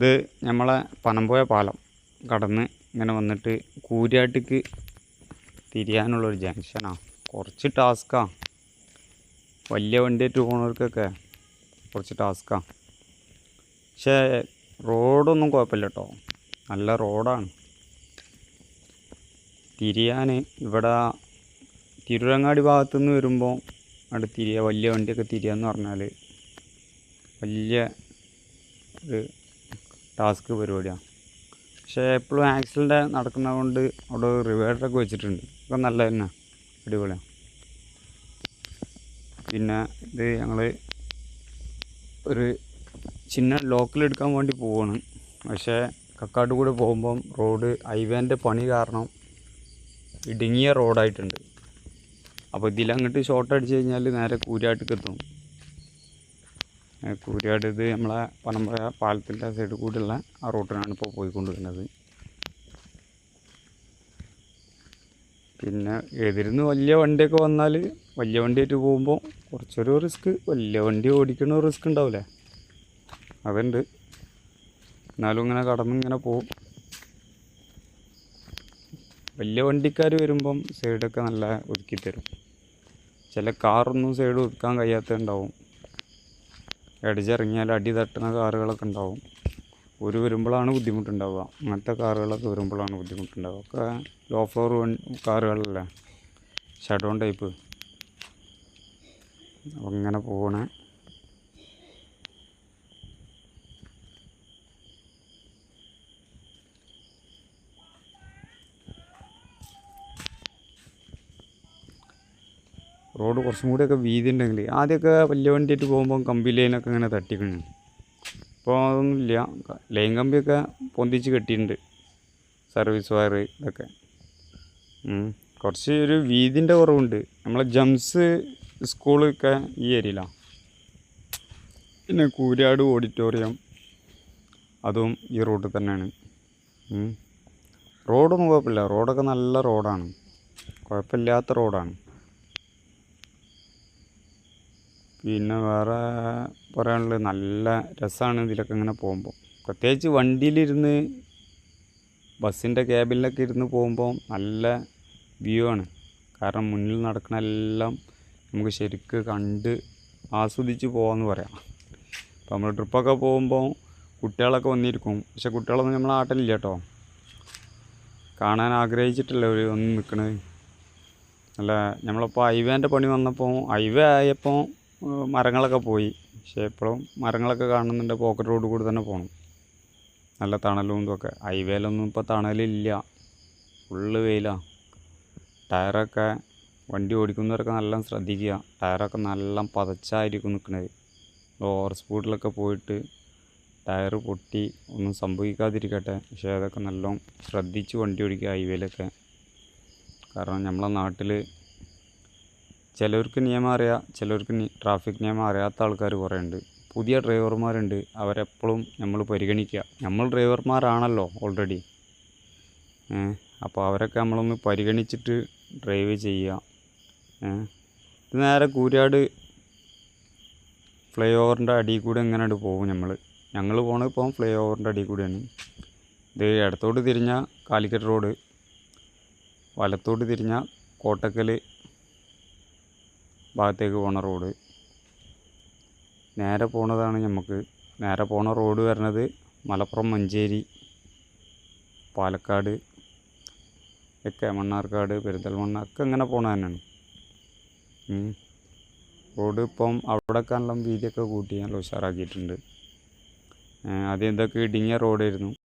ഇത് നമ്മളെ പനമ്പോയ പാലം കടന്ന് ഇങ്ങനെ വന്നിട്ട് കൂരിയാട്ടിക്ക് തിരിയാനുള്ളൊരു ജംഗ്ഷനാണ് കുറച്ച് ടാസ്ക്കാണ് വലിയ വണ്ടിയായിട്ട് പോകുന്നവർക്കൊക്കെ കുറച്ച് ടാസ്ക്കാണ് പക്ഷേ റോഡൊന്നും കുഴപ്പമില്ല കേട്ടോ നല്ല റോഡാണ്. തിരിയാൻ ഇവിടെ തിരുരങ്ങാടി ഭാഗത്തു നിന്ന് വരുമ്പോൾ അവിടെ തിരിയുക വലിയ വണ്ടിയൊക്കെ തിരിയാന്ന് പറഞ്ഞാൽ വലിയ ഒരു ടാസ്ക് പരിപാടിയാണ് പക്ഷേ എപ്പോഴും ആക്സിഡന്റ് നടക്കുന്നത് കൊണ്ട് അവിടെ റിവേഡറൊക്കെ വെച്ചിട്ടുണ്ട്. ഒക്കെ നല്ല തന്നെ അടിപൊളിയാണ് പിന്നെ ഇത് ഞങ്ങൾ ഒരു ചിന്ന ലോക്കലെടുക്കാൻ വേണ്ടി പോവാണ്. പക്ഷേ കക്കാട്ട് കൂടെ പോകുമ്പം റോഡ് ഹൈവേന്റെ പണി കാരണം ഇടുങ്ങിയ റോഡായിട്ടുണ്ട്. അപ്പോൾ ഇതിലങ്ങോട്ട് ഷോർട്ട് അടിച്ച് കഴിഞ്ഞാൽ നേരെ കൂരാട്ടിക്ക് എത്തും ഏ, കൂരാട് ഇത് നമ്മളെ പനമ്പഴ പാലത്തിന്റെ സൈഡ് കൂടെയുള്ള ആ റൂട്ടിനാണ് ഇപ്പോൾ പോയിക്കൊണ്ടിരിക്കുന്നത് പിന്നെ എതിരുന്ന് വലിയ വണ്ടിയൊക്കെ വന്നാൽ വലിയ വണ്ടിയായിട്ട് പോകുമ്പോൾ കുറച്ചൊരു റിസ്ക് വലിയ വണ്ടി ഓടിക്കണ റിസ്ക് ഉണ്ടാവില്ലേ അതുണ്ട്. എന്നാലും ഇങ്ങനെ കടന്ന് ഇങ്ങനെ പോകും. വലിയ വണ്ടിക്കാർ വരുമ്പം സൈഡൊക്കെ നല്ല ഒതുക്കി തരും. ചില കാറൊന്നും സൈഡ് ഒതുക്കാൻ കഴിയാത്തതുണ്ടാവും ഇടച്ചിറങ്ങിയാൽ അടി തട്ടുന്ന കാറുകളൊക്കെ ഉണ്ടാവും. ഒരു വരുമ്പോഴാണ് ബുദ്ധിമുട്ടുണ്ടാവുക. അങ്ങനത്തെ കാറുകളൊക്കെ വരുമ്പോഴാണ് ബുദ്ധിമുട്ടുണ്ടാവുക. ഒക്കെ ലോ ഫ്ലോർ കാറുകളല്ലേ? ഷഡോൺ ടൈപ്പ് അങ്ങനെ പോകണേ റോഡ് കുറച്ചും കൂടിയൊക്കെ വീതി ഉണ്ടെങ്കിൽ ആദ്യമൊക്കെ വലിയ വണ്ടിയായിട്ട് പോകുമ്പോൾ കമ്പി ലൈനൊക്കെ ഇങ്ങനെ തട്ടിക്കണു. ഇപ്പോൾ അതൊന്നുമില്ല ലൈൻ കമ്പിയൊക്കെ പൊന്തിച്ച് കെട്ടിയിട്ടുണ്ട്. സർവീസ് വയർ ഇതൊക്കെ. കുറച്ച് ഒരു വീതിന്റെ കുറവുണ്ട്. നമ്മളെ ജംസ് സ്കൂളൊക്കെ ഈ ഏരിയയിലാണ് പിന്നെ കൂരാട് ഓഡിറ്റോറിയം അതും ഈ റോഡിൽ തന്നെയാണ്. റോഡൊന്നും കുഴപ്പമില്ല. റോഡൊക്കെ നല്ല റോഡാണ്. കുഴപ്പമില്ലാത്ത റോഡാണ്. പിന്നെ വേറെ പറയാനുള്ളത് നല്ല രസമാണ് ഇതിലൊക്കെ ഇങ്ങനെ പോകുമ്പോൾ പ്രത്യേകിച്ച് വണ്ടിയിലിരുന്ന് ബസ്സിന്റെ ക്യാബിലൊക്കെ ഇരുന്ന് പോകുമ്പോൾ നല്ല വ്യൂ ആണ്. കാരണം മുന്നിൽ നടക്കുന്ന എല്ലാം നമുക്ക് ശരിക്ക് കണ്ട് ആസ്വദിച്ച് പോകാമെന്ന് പറയാം. അപ്പോൾ നമ്മൾ ട്രിപ്പൊക്കെ പോകുമ്പോൾ കുട്ടികളൊക്കെ വന്നിരിക്കും. പക്ഷെ കുട്ടികളൊന്നും നമ്മളെ ആട്ടലില്ല കേട്ടോ. കാണാൻ ആഗ്രഹിച്ചിട്ടല്ലേ ഒരു ഒന്ന് നിൽക്കണത് അല്ല നമ്മളിപ്പോൾ ഹൈവേന്റെ പണി വന്നപ്പോൾ ഹൈവേ ആയപ്പോൾ മരങ്ങളൊക്കെ പോയി. പക്ഷേ ഇപ്പോഴും മരങ്ങളൊക്കെ കാണുന്നുണ്ട്. പോക്കറ്റ് റോഡ് കൂടി തന്നെ പോകണം നല്ല തണലും ഇതൊക്കെ ഹൈവേയിലൊന്നും ഇപ്പോൾ തണലില്ല. ഫുള്ള് വെയിലാണ് ടയറൊക്കെ വണ്ടി ഓടിക്കുന്നവരൊക്കെ നല്ല ശ്രദ്ധിക്കുക. ടയറൊക്കെ നല്ല പതച്ചായിരിക്കും നിൽക്കുന്നത് ഓവർ സ്പീഡിലൊക്കെ പോയിട്ട് ടയർ പൊട്ടി ഒന്നും സംഭവിക്കാതിരിക്കട്ടെ. പക്ഷേ അതൊക്കെ നല്ലോണം ശ്രദ്ധിച്ച് വണ്ടി ഓടിക്കുക ഹൈവേയിലൊക്കെ. കാരണം നമ്മളെ നാട്ടിൽ ചിലർക്ക് നിയമം അറിയാം ചിലർക്ക് ട്രാഫിക് നിയമം അറിയാത്ത ആൾക്കാർ കുറേ ഉണ്ട്. പുതിയ ഡ്രൈവർമാരുണ്ട് അവരെപ്പോഴും നമ്മൾ പരിഗണിക്കുക നമ്മൾ ഡ്രൈവർമാരാണല്ലോ ഓൾറെഡി അപ്പോൾ അവരൊക്കെ നമ്മളൊന്ന് പരിഗണിച്ചിട്ട് ഡ്രൈവ് ചെയ്യുക നേരെ കൂരാട് ഫ്ലൈ ഓവറിന്റെ അടിയിൽ കൂടെ എങ്ങനെയാണ് പോകും നമ്മൾ ഞങ്ങൾ പോണത് ഇപ്പം ഫ്ലൈ ഓവറിന്റെ അടിയിൽ കൂടെയാണ്. ഇത് ഇടത്തോട്ട് തിരിഞ്ഞാൽ കാലിക്കറ്റ് റോഡ് വലത്തോട്ട് തിരിഞ്ഞാൽ കോട്ടക്കൽ ഭാഗത്തേക്ക് പോണ റോഡ്. നേരെ പോണതാണ് നമുക്ക് നേരെ പോണ റോഡ് വരുന്നത് മലപ്പുറം മഞ്ചേരി പാലക്കാട് ഒക്കെ മണ്ണാർക്കാട് പെരിന്തൽമണ്ണ ഒക്കെ ഇങ്ങനെ പോണ തന്നെയാണ്. റോഡ് ഇപ്പം അവിടെ നല്ല വീതിയൊക്കെ കൂട്ടി നല്ല ഉഷാറാക്കിയിട്ടുണ്ട്. ആദ്യം ഇതൊക്കെ ഇടുങ്ങിയ റോഡായിരുന്നു.